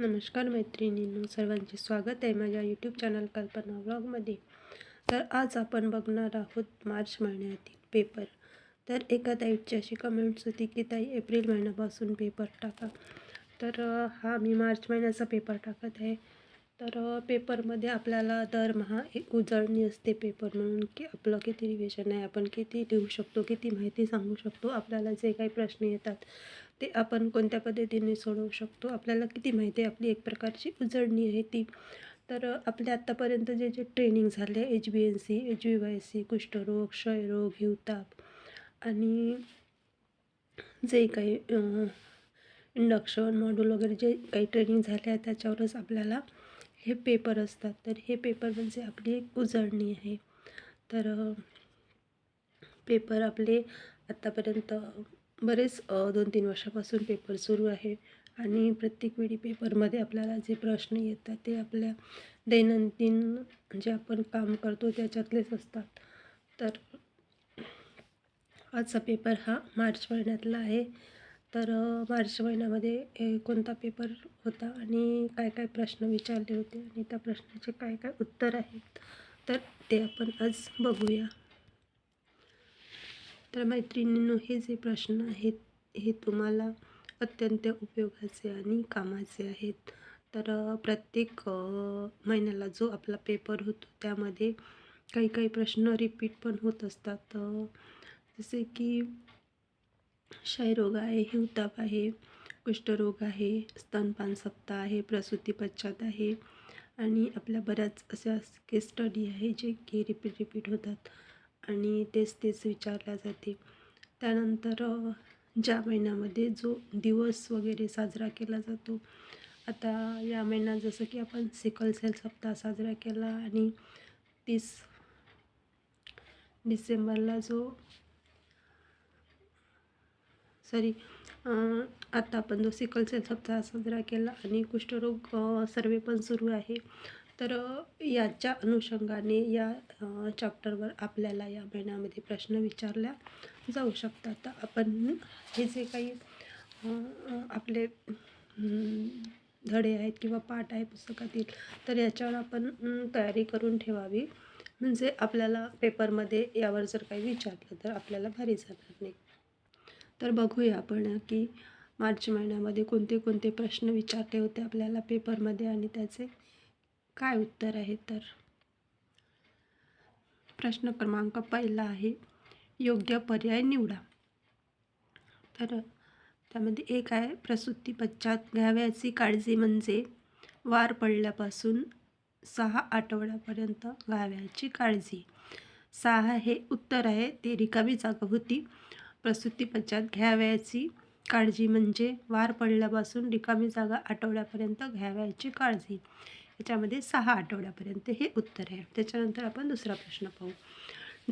नमस्कार मैत्रिणींनो सर्वांचे स्वागत आहे माझ्या यूट्यूब चॅनल कल्पना व्लॉगमध्ये तर आज आपण बघणार आहोत मार्च महिन्यातील पेपर तर एका ताईची अशी कमेंट्स होती की ताई एप्रिल महिन्यापासून पेपर टाका. तर हा मी मार्च महिन्याचा पेपर टाकत आहे. तर पेपरमध्ये आपल्याला दरमहा एक उजळणी असते पेपर म्हणून की आपलं किती रिव्हिजन आहे आपण किती लिहू शकतो किती माहिती सांगू शकतो आपल्याला जे काही प्रश्न येतात ते आपण कोणत्या पद्धतीने सोडवू शकतो आपल्याला किती माहिती आहे आपली एक प्रकारची उजळणी आहे ती. तर आपले आपल्या आत्तापर्यंत जे जे ट्रेनिंग झाले H B N C H B Y C कुष्ठरोग क्षयरोग हिवताप आणि जे काही इंडक्शन मॉड्यूल वगैरे जे काही ट्रेनिंग झाले आहे त्याच्यावरच आपल्याला हे पेपर असतात. तर हे पेपर म्हणजे आपली एक उजळणी आहे. तर पेपर आपले आत्तापर्यंत बरेच दोन तीन वर्षापासून पेपर सुरू आहे. आणि प्रत्येक वेळी पेपरमध्ये आपल्याला जे प्रश्न येतात ते आपल्या दैनंदिन जे आपण काम करतो त्याच्यातलेच असतात. तर आजचा पेपर हा मार्च महिन्यातला आहे. तर मार्च महिन्यामध्ये कोणता पेपर होता आणि काय काय प्रश्न विचारले होते आणि त्या प्रश्नाचे काय काय उत्तर आहेत तर ते आपण आज बघूया. तर मैत्रिणींनो हे जे प्रश्न आहेत हे तुम्हाला अत्यंत उपयोगाचे आणि कामाचे आहेत. तर प्रत्येक महिन्याला जो आपला पेपर होतो त्यामध्ये काही काही प्रश्न रिपीट पण होत असतात. जसे की क्षयरोग आहे हिवताप आहे कुष्ठरोग आहे स्तनपान सप्ताह आहे प्रसूती पश्चात आहे आणि आपल्या बऱ्याच अशा केस स्टडी आहे जे की रिपीट रिपीट होतात आणि तेच तेच विचारल्या जाते. त्यानंतर ज्या महिन्यामध्ये जो दिवस वगैरे साजरा केला जातो आता या महिन्यात जसं की आपण सिकल सेल सप्ताह साजरा केला आणि तीस डिसेंबरला जो सॉरी आत्ता आपण जो सिकल सेल सप्ताह साजरा केला आणि कुष्ठरोग सर्वे पण सुरू आहे तर याच्या अनुषंगाने या चॅप्टरवर आपल्याला या महिन्यामध्ये प्रश्न विचारल्या जाऊ शकतात. तर आपण हे जे काही आपले धडे आहेत किंवा पाठ आहे पुस्तकातील तर याच्यावर आपण तयारी करून ठेवावी. म्हणजे आपल्याला पेपरमध्ये यावर जर काही विचारलं तर आपल्याला भारी जाणार नाही. तर बघूया आपण की मार्च महिन्यामध्ये कोणते कोणते प्रश्न विचारले होते आपल्याला पेपरमध्ये आणि त्याचे काय उत्तर आहे तर? प्रश्न क्रमांक पहिला आहे योग्य पर्याय निवडा. तर त्यामध्ये एक आहे प्रसूती पश्चात घ्यावयाची काळजी म्हणजे वार पडल्यापासून सहा आठवड्यापर्यंत घ्यावयाची काळजी. सहा हे उत्तर आहे ते रिकामी जागा होती. प्रसूतीपश्चात घ्यावयाची काळजी म्हणजे वार पडल्यापासून रिकामी जागा आठवड्यापर्यंत घ्यावयाची काळजी. याच्यामध्ये सहा आठवड्यापर्यंत हे उत्तर आहे. त्याच्यानंतर आपण दुसरा प्रश्न पाहू.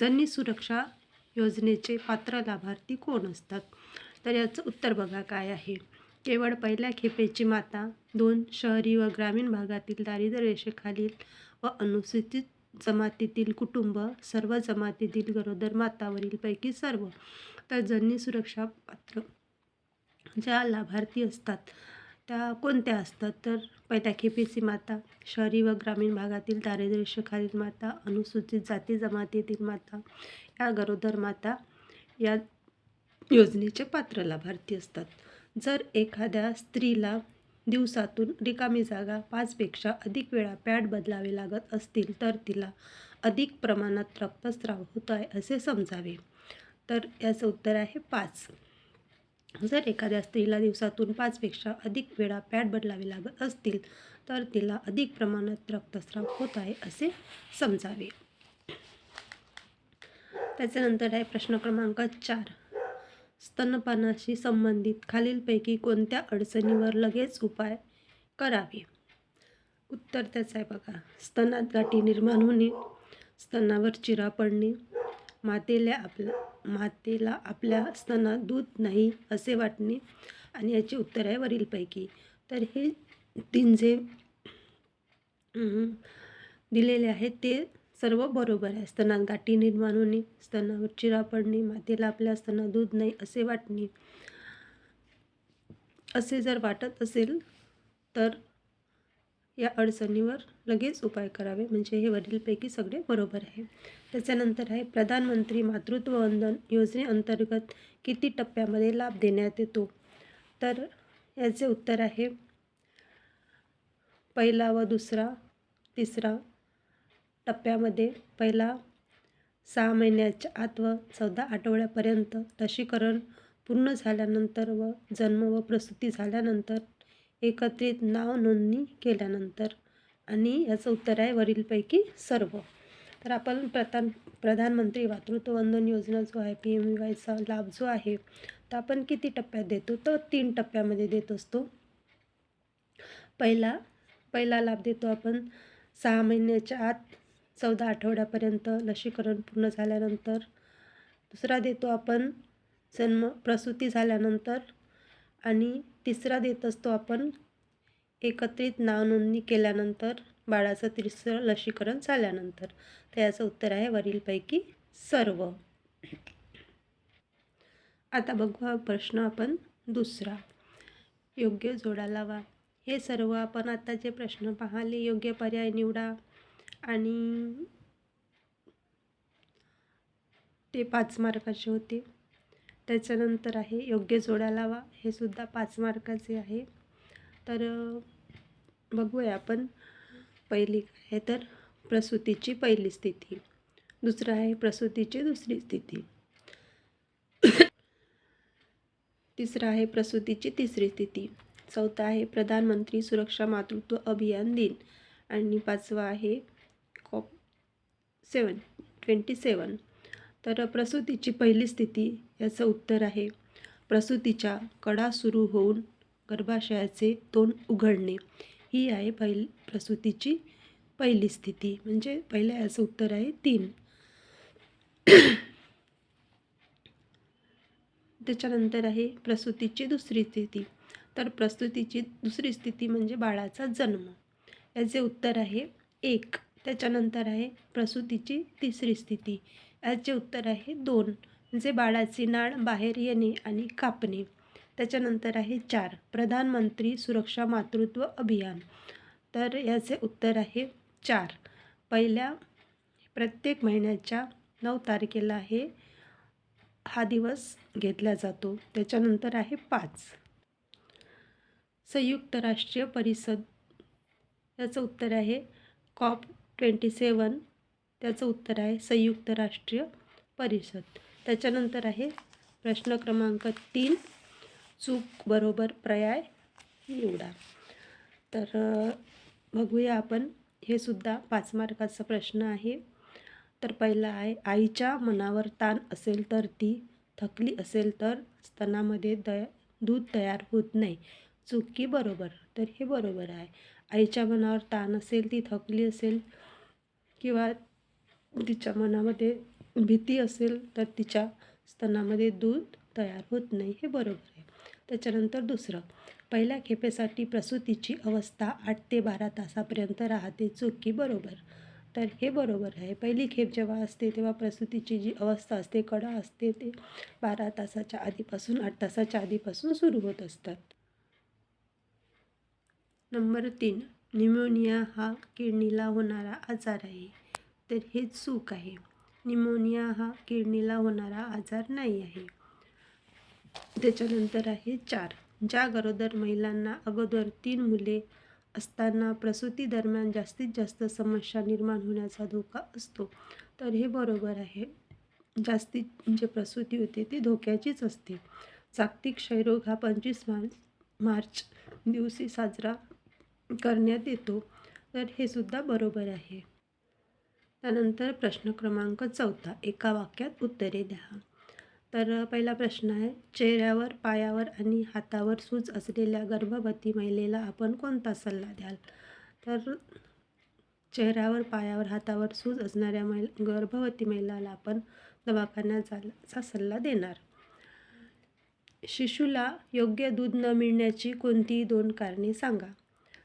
जननी सुरक्षा योजनेचे पात्र लाभार्थी कोण असतात? तर याचं उत्तर बघा काय आहे. केवळ पहिल्या खेपेची माता दोन शहरी व ग्रामीण भागातील दारिद्र्य रेषेखालील व अनुसूचित जमातीतील कुटुंब सर्व जमातीतील गरोदर मातावरीलपैकी सर्व तर जननी सुरक्षा पात्र ज्या लाभार्थी असतात त्या कोणत्या असतात? तर पहिल्या खेपेची माता शहरी व ग्रामीण भागातील दारिद्र्यखालील माता अनुसूचित जाती जमातीतील माता या गरोदर माता या योजनेचे पात्र लाभार्थी असतात. जर एखाद्या स्त्रीला दिवसातून रिकामी जागा पाचपेक्षा अधिक वेळा पॅड बदलावे लागत असतील तर तिला अधिक प्रमाणात रक्तस्राव होत आहे असे समजावे. तर याचं उत्तर आहे पाच. जर एखाद्या स्त्रीला दिवसातून पाचपेक्षा अधिक वेळा पॅड बदलावे लागत असतील तर तिला अधिक प्रमाणात रक्तस्राव होत आहे असे समजावे. त्याच्यानंतर आहे प्रश्न क्रमांक चार. स्तनपानाशी संबंधित खालीलपैकी कोणत्या अडचणीवर लगेच उपाय करावे? उत्तर त्याचं आहे बघा. स्तनात गाठी निर्माण होणे स्तनावर चिरा पडणे मातेला आपल्या मातेला आपल्या स्तनात दूध नाही असे वाटणे आणि याचे उत्तर आहे वरीलपैकी. तर हे तीन जे दिलेले आहेत ते सर्व बरोबर आहे. स्तनात गाठी निर्माण होणे स्तनावर चिरा पडणे मातेला आपल्या स्तनात दूध नाही असे वाटणे. असे जर वाटत असेल तर या अडचणीवर लगेच उपाय करावे. म्हणजे हे वरीलपैकी सगळे बरोबर आहे. त्याच्यानंतर आहे प्रधानमंत्री मातृत्व वंदन योजनेअंतर्गत किती टप्प्यामध्ये लाभ देण्यात येतो? तर याचे उत्तर आहे. पहिला व दुसरा तिसरा टप्प्यामध्ये पहिला सहा महिन्याच्या आत व चौदा आठवड्यापर्यंत लसीकरण पूर्ण झाल्यानंतर व जन्म व प्रसूती झाल्यानंतर एकत्रित नाव नोंदणी केल्यानंतर आणि याचं उत्तर आहे वरीलपैकी सर्व. तर आपण प्रधान प्रधानमंत्री मातृत्व वंदन योजना जो आहे पी एम वायचा लाभ जो आहे तो आपण किती टप्प्यात देतो? तर तीन टप्प्यामध्ये देत असतो. पहिला पहिला लाभ देतो आपण सहा महिन्याच्या आत चौदा आठवड्यापर्यंत लसीकरण पूर्ण झाल्यानंतर दुसरा देतो आपण जन्म प्रसूती झाल्यानंतर आणि तिसरा देत असतो आपण एकत्रित नावनोंदणी केल्यानंतर बाळाचं तिसरं लसीकरण झाल्यानंतर. तर याचं उत्तर आहे वरीलपैकी सर्व. आता बघू हा प्रश्न आपण दुसरा. योग्य जोडा लावा. हे सर्व आपण आता जे प्रश्न पाहिले योग्य पर्याय निवडा. आणि ते पाच मार्काचे होते. त्याच्यानंतर आहे योग्य जोड्या लावा. हे सुद्धा पाच मार्काचे आहे. तर बघूया आपण. पहिली काय आहे तर प्रसूतीची पहिली स्थिती. दुसरं आहे प्रसूतीची दुसरी स्थिती. तिसरं आहे प्रसूतीची तिसरी स्थिती. चौथा आहे प्रधानमंत्री सुरक्षा मातृत्व अभियान दिन. आणि पाचवा आहे सेवन ट्वेंटी सेवन. तर प्रसूतीची पहिली स्थिती याचं उत्तर आहे. प्रसूतीच्या कडा सुरू होऊन गर्भाशयाचे तोंड उघडणे. ही आहे पहिली प्रसूतीची पहिली स्थिती. म्हणजे पहिल्या याचं उत्तर आहे तीन. त्याच्यानंतर आहे प्रसूतीची दुसरी स्थिती. तर प्रसूतीची दुसरी स्थिती म्हणजे बाळाचा जन्म. याचे उत्तर आहे एक. त्याच्यानंतर आहे प्रसूतीची तिसरी स्थिती. याचे उत्तर आहे दोन म्हणजे बाळाची नाळ बाहेर येणे आणि कापणे. त्याच्यानंतर आहे चार प्रधानमंत्री सुरक्षा मातृत्व अभियान. तर याचे उत्तर आहे चार. पहिल्या प्रत्येक महिन्याच्या नऊ तारखेला हे हा दिवस घेतला जातो. त्याच्यानंतर आहे पाच. संयुक्त राष्ट्रीय परिषद याचं उत्तर आहे कॉप ट्वेंटी सेवन त्याचं उत्तर आहे संयुक्त राष्ट्रीय परिषद. त्याच्यानंतर आहे प्रश्न क्रमांक तीन चूक बरोबर पर्याय निवडा. तर बघूया आपण. हे सुद्धा पाच मार्काचा प्रश्न आहे. तर पहिला आहे आईच्या मनावर ताण असेल तर ती थकली असेल तर स्तनामध्ये दया दूध तयार होत नाही. चुकी बरोबर. तर हे बरोबर आहे. आईच्या मनावर ताण असेल ती थकली असेल किंवा तिच्या मनामध्ये भीती असेल तर तिच्या स्तनामध्ये दूध तयार होत नाही हे बरोबर आहे. त्याच्यानंतर दुसरं पहिल्या खेपेसाठी प्रसूतीची अवस्था आठ ते बारा तासापर्यंत राहते चुकी बरोबर. तर हे बरोबर आहे. पहिली खेप जेव्हा असते तेव्हा प्रसूतीची जी अवस्था असते कडा असते ते बारा तासाच्या आधीपासून आठ तासाच्या आधीपासून सुरू होत असतात. नंबर तीन न्यूमोनिया हा किडनीला होणारा आजार आहे. तर हे चूक आहे. निमोनिया हा किडनीला होणारा आजार नाही आहे. त्याच्यानंतर आहे चार. ज्या गरोदर महिलांना अगोदर तीन मुले असताना प्रसूती दरम्यान जास्तीत जास्त समस्या निर्माण होण्याचा धोका असतो. तर हे बरोबर आहे. जास्तीत जे प्रसूती होते ती धोक्याचीच असते. जागतिक क्षयरोग हा पंचवीस मार्च मार्च दिवशी साजरा करण्यात येतो तर हे सुद्धा बरोबर आहे. त्यानंतर प्रश्न क्रमांक चौथा एका वाक्यात उत्तरे द्या. तर पहिला प्रश्न आहे चेहऱ्यावर पायावर आणि हातावर सूज असलेल्या गर्भवती महिलेला आपण कोणता सल्ला द्याल? तर चेहऱ्यावर पायावर हातावर सूज असणाऱ्या महिला गर्भवती महिलाला आपण दवाखान्यात जाण्याचा सल्ला देणार. शिशूला योग्य दूध न मिळण्याची कोणतीही दोन कारणे सांगा.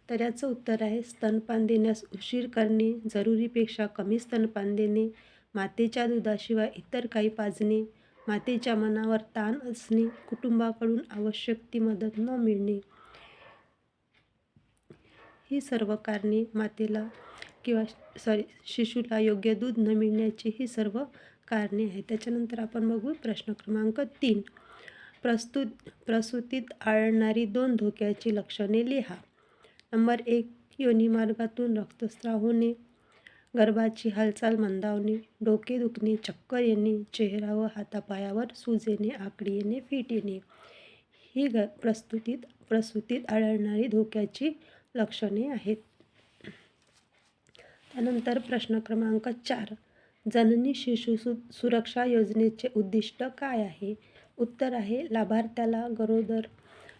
तर याचं उत्तर आहे स्तनपान देण्यास उशीर करणे जरुरीपेक्षा कमी स्तनपान देणे मातेच्या दुधाशिवाय इतर काही पाजणे मातेच्या मनावर ताण असणे कुटुंबाकडून आवश्यक ती मदत न मिळणे. ही सर्व कारणे मातेला किंवा सॉरी शिशूला योग्य दूध न मिळण्याची ही सर्व कारणे आहेत. त्याच्यानंतर आपण बघू प्रश्न क्रमांक तीन. प्रस्तुत प्रसूतीत आळणारी दोन धोक्याची लक्षणे लिहा. नंबर एक योनिमार्गातून रक्तस्राव होणे. गर्भाची हालचाल मंदावणे. डोके दुखणे चक्कर येणे चेहरा व हातापायावर सूज येणे आकडी येणे फिट येणे. ही ग प्रस्तुतीत प्रसूतीत आढळणारी धोक्याची लक्षणे आहेत. त्यानंतर प्रश्न क्रमांक चार जननी शिशु सु सुरक्षा योजनेचे उद्दिष्ट काय आहे? उत्तर आहे लाभार्थ्याला गरोदर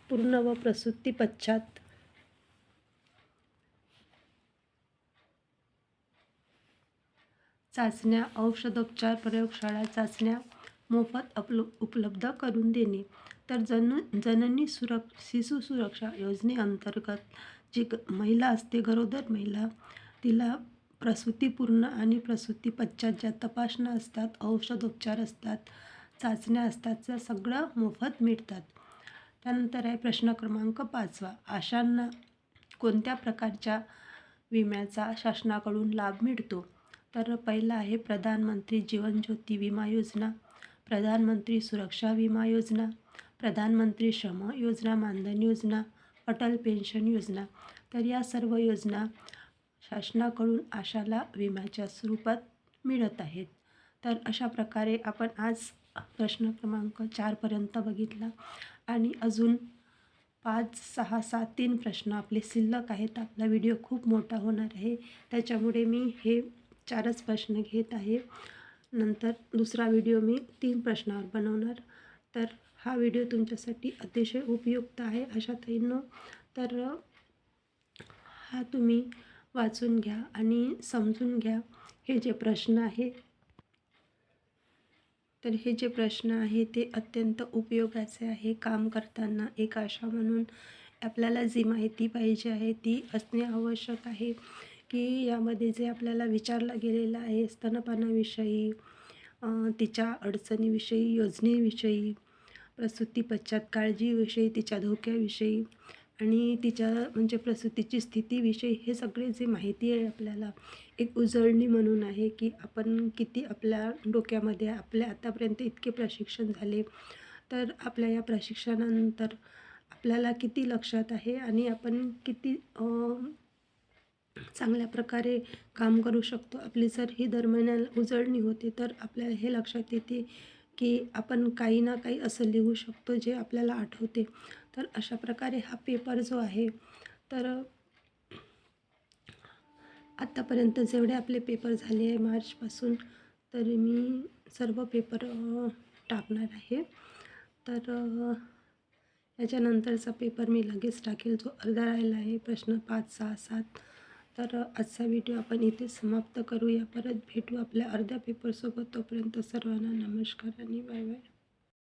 पूर्ण व प्रसूती पश्चात चाचण्या औषधोपचार प्रयोगशाळा चाचण्या मोफत अपलो उपलब्ध करून देणे. तर जन जननी सुरक शिशु सुरक्षा योजनेअंतर्गत जी ग महिला असते गरोदर महिला तिला प्रसूतीपूर्ण आणि प्रसूती पश्चात ज्या तपासण्या असतात औषधोपचार असतात चाचण्या असतात त्या सगळं मोफत मिळतात. त्यानंतर आहे प्रश्न क्रमांक पाचवा. आशांना कोणत्या प्रकारच्या विम्याचा शासनाकडून लाभ मिळतो? तर पहिलं आहे प्रधानमंत्री जीवन ज्योती विमा योजना प्रधानमंत्री सुरक्षा विमा योजना प्रधानमंत्री श्रम योजना मानधन योजना अटल पेन्शन योजना. तर या सर्व योजना शासनाकडून आशाला विम्याच्या स्वरूपात मिळत आहेत. तर अशा प्रकारे आपण आज प्रश्न क्रमांक चारपर्यंत बघितला. आणि अजून पाच सहा सात तीन प्रश्न आपले शिल्लक आहेत. आपला व्हिडिओ खूप मोठा होणार आहे. त्याच्यामुळे मी हे चारच प्रश्न घेत आहे. नंतर दुसरा व्हिडिओ मी तीन प्रश्नावर बनवणार. तर हा व्हिडिओ तुमच्यासाठी अतिशय उपयुक्त आहे अशा ताईंनो तर हा तुम्ही वाचून घ्या आणि समजून घ्या हे जे प्रश्न आहे. तर हे जे प्रश्न आहे ते अत्यंत उपयोगाचे आहे काम करताना एक आशा म्हणून. आपल्याला जी माहिती पाहिजे आहे ती असणे आवश्यक आहे. की यामध्ये जे आपल्याला विचारलं गेलेलं आहे स्तनपानाविषयी तिच्या अडचणीविषयी योजनेविषयी प्रसूती पश्चात काळजीविषयी तिच्या धोक्याविषयी आणि तिच्या म्हणजे प्रसूतीची स्थितीविषयी हे सगळे जे माहिती आहे आपल्याला एक उजळणी म्हणून आहे की आपण किती आपल्या डोक्यामध्ये आपल्या आतापर्यंत इतके प्रशिक्षण झाले. तर आपल्या या प्रशिक्षणानंतर आपल्याला किती लक्षात आहे आणि आपण किती चांगल्या प्रकारे काम करू शकतो. आपली जर ही दर महिन्याला उजळणी होते तर आपल्याला हे लक्षात येते की आपण काही ना काही असं लिहू शकतो जे आपल्याला आठवते. तर अशा प्रकारे हा पेपर जो आहे तर आत्तापर्यंत जेवढे आपले पेपर झाले आहे मार्चपासून तर मी सर्व पेपर टाकणार आहे. तर याच्यानंतरचा पेपर मी लगेच टाकेल जो अर्धा राहिला आहे प्रश्न पाच सहा सात. तर आजचा व्हिडिओ आपण इथे समाप्त करूया. परत भेटू आपल्या अर्ध्या पेपरसोबत तोपर्यंत सर्वांना नमस्कार आणि बाय बाय